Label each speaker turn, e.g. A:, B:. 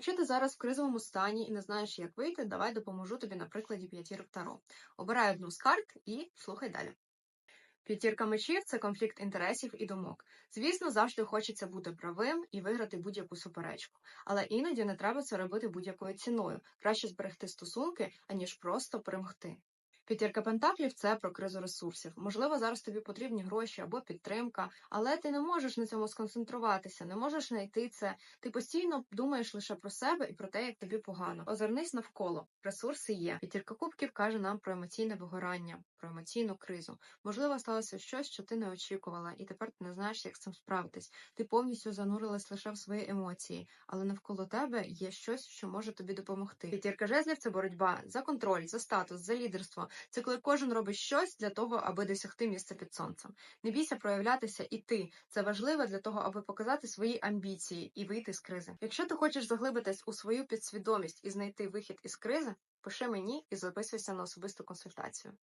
A: Якщо ти зараз в кризовому стані і не знаєш, як вийти, давай допоможу тобі на прикладі п'ятірок Таро. Обирай одну з карт і слухай далі. П'ятірка мечів це конфлікт інтересів і думок. Звісно, завжди хочеться бути правим і виграти будь-яку суперечку, але іноді не треба це робити будь-якою ціною. Краще зберегти стосунки, аніж просто перемогти. П'ятірка пентаклів це про кризу ресурсів. Можливо, зараз тобі потрібні гроші або підтримка, але ти не можеш на цьому сконцентруватися, не можеш знайти це. Ти постійно думаєш лише про себе і про те, як тобі погано. Озирнись навколо. Ресурси є. П'ятірка кубків каже нам про емоційне вигорання, про емоційну кризу. Можливо, сталося щось, що ти не очікувала, і тепер ти не знаєш, як з цим справитись. Ти повністю занурилась лише в свої емоції, але навколо тебе є щось, що може тобі допомогти. П'ятірка жезлів це боротьба за контроль, за статус, за лідерство. Це коли кожен робить щось для того, аби досягти місця під сонцем. Не бійся проявлятися і ти. Це важливо для того, аби показати свої амбіції і вийти з кризи. Якщо ти хочеш заглибитись у свою підсвідомість і знайти вихід із кризи, пиши мені і записуйся на особисту консультацію.